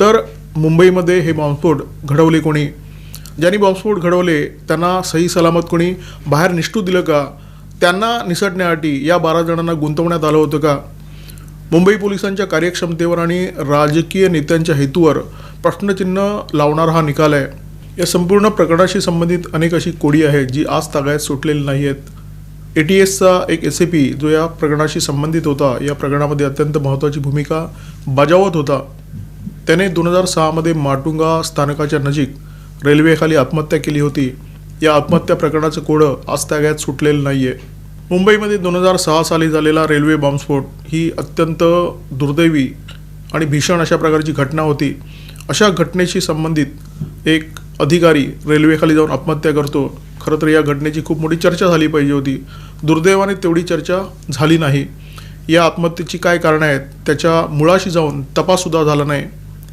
तर मुंबईमध्ये हे बॉम्बस्फोट घडवले कोणी? ज्यांनी बॉम्बस्फोट घडवले त्यांना सही सलामत कोणी? बाहेर निष्ठू दिलं का? त्यांना निसटण्यासाठी या बारा जणांना गुंतवण्यात आलं होतं का? मुंबई पोलिसांच्या कार्यक्षमतेवर आणि राजकीय नेत्यांच्या हेतूवर प्रश्नचिन्ह लावणारा हा निकाल आहे. या संपूर्ण प्रकरणाशी संबंधित अनेक अशी कोडी आहेत जी आज तागायत सुटलेली नाही आहेत ए टी एसचा एक एस ए पी जो या प्रकरणाशी संबंधित होता या प्रकरणामध्ये अत्यंत महत्त्वाची भूमिका बजावत होता. त्याने दोन हजार सहामध्ये माटुंगा स्थानकाच्या नजीक रेल्वेखाली आत्महत्या केली होती. या आत्महत्या प्रकरणाचं कोडं आज सुटलेलं नाही आहे मुंबईमध्ये दोन हजार सहा साली झालेला रेल्वे बॉम्बस्फोट ही अत्यंत दुर्दैवी आणि भीषण अशा प्रकारची घटना होती. अशा घटनेशी संबंधित एक अधिकारी रेल्वेखाली जाऊन आत्महत्या करतो. खरं तर या घटनेची खूप मोठी चर्चा झाली पाहिजे होती. दुर्दैवाने तेवढी चर्चा झाली नाही. या आत्महत्येची काय कारणं आहेत त्याच्या मुळाशी जाऊन तपाससुद्धा झाला नाही.